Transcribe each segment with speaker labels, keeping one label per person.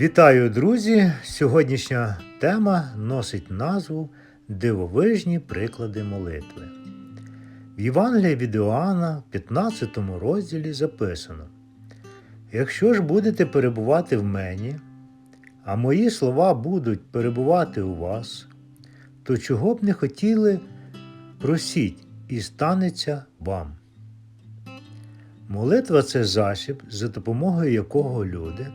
Speaker 1: Вітаю, друзі! Сьогоднішня тема носить назву Дивовижні приклади молитви. В Євангелії від Іоанна, в 15 розділі записано: Якщо ж будете перебувати в мені, а мої слова будуть перебувати у вас, то чого б не хотіли, просіть, і станеться вам. Молитва це засіб, за допомогою якого люди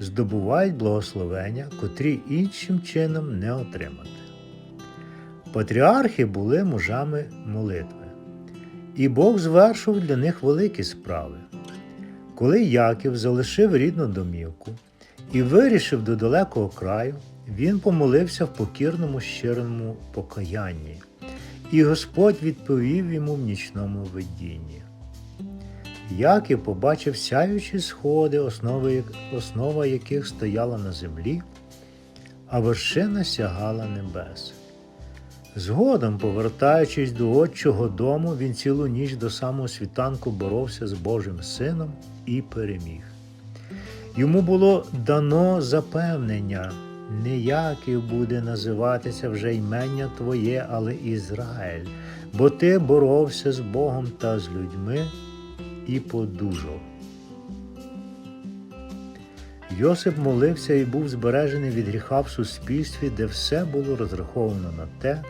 Speaker 1: здобувають благословення, котрі іншим чином не отримати. Патріархи були мужами молитви, і Бог звершив для них великі справи. Коли Яків залишив рідну домівку і вирішив до далекого краю, він помолився в покірному щирому покаянні, і Господь відповів йому в нічному видінні. Яків побачив сяючі сходи, основи, основа яких стояла на землі, а вершина сягала небес. Згодом, повертаючись до отчого дому, він цілу ніч до самого світанку боровся з Божим Сином і переміг. Йому було дано запевнення, не Яків буде називатися вже ймення Твоє, але Ізраїль, бо ти боровся з Богом та з людьми і подужав. Йосип молився і був збережений від гріха в суспільстві, де все було розраховано на те,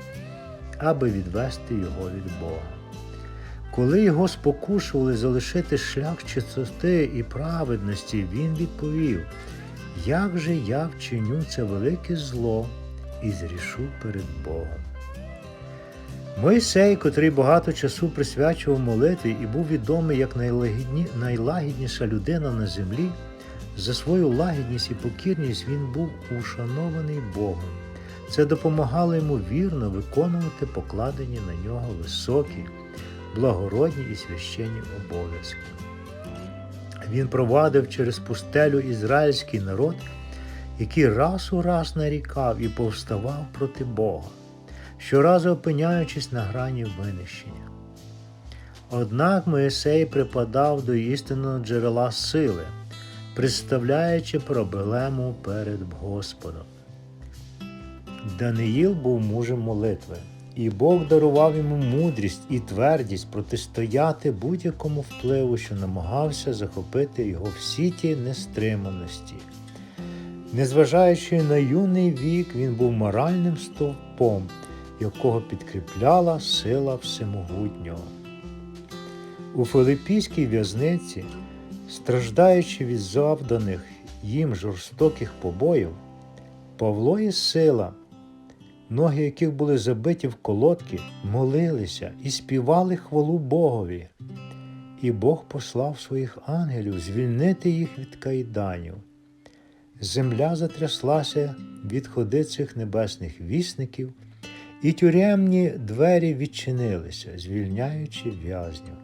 Speaker 1: аби відвести його від Бога. Коли його спокушували залишити шлях чистоти і праведності, він відповів, як же я вчиню це велике зло і зрішу перед Богом. Мойсей, котрий багато часу присвячував молитві і був відомий як найлагідні, найлагідніша людина на землі, за свою лагідність і покірність він був ушанований Богом. Це допомагало йому вірно виконувати покладені на нього високі, благородні і священні обов'язки. Він провадив через пустелю ізраїльський народ, який раз у раз нарікав і повставав проти Бога щоразу опиняючись на грані винищення. Однак Моїсей припадав до істинного джерела сили, представляючи проблему перед Господом. Даниїл був мужем молитви, і Бог дарував йому мудрість і твердість протистояти будь-якому впливу, що намагався захопити його в сіті нестриманості. Незважаючи на юний вік, він був моральним стовпом якого підкріпляла сила всемогутнього. У Филиппійській в'язниці, страждаючи від завданих їм жорстоких побоїв, Павло і сила, ноги яких були забиті в колодки, молилися і співали хвалу Богові. І Бог послав своїх ангелів звільнити їх від кайданів. Земля затряслася від ходи цих небесних вісників. І тюремні двері відчинилися, звільняючи в'язнів.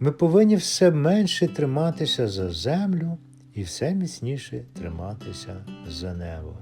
Speaker 1: Ми повинні все менше триматися за землю і все міцніше триматися за небо.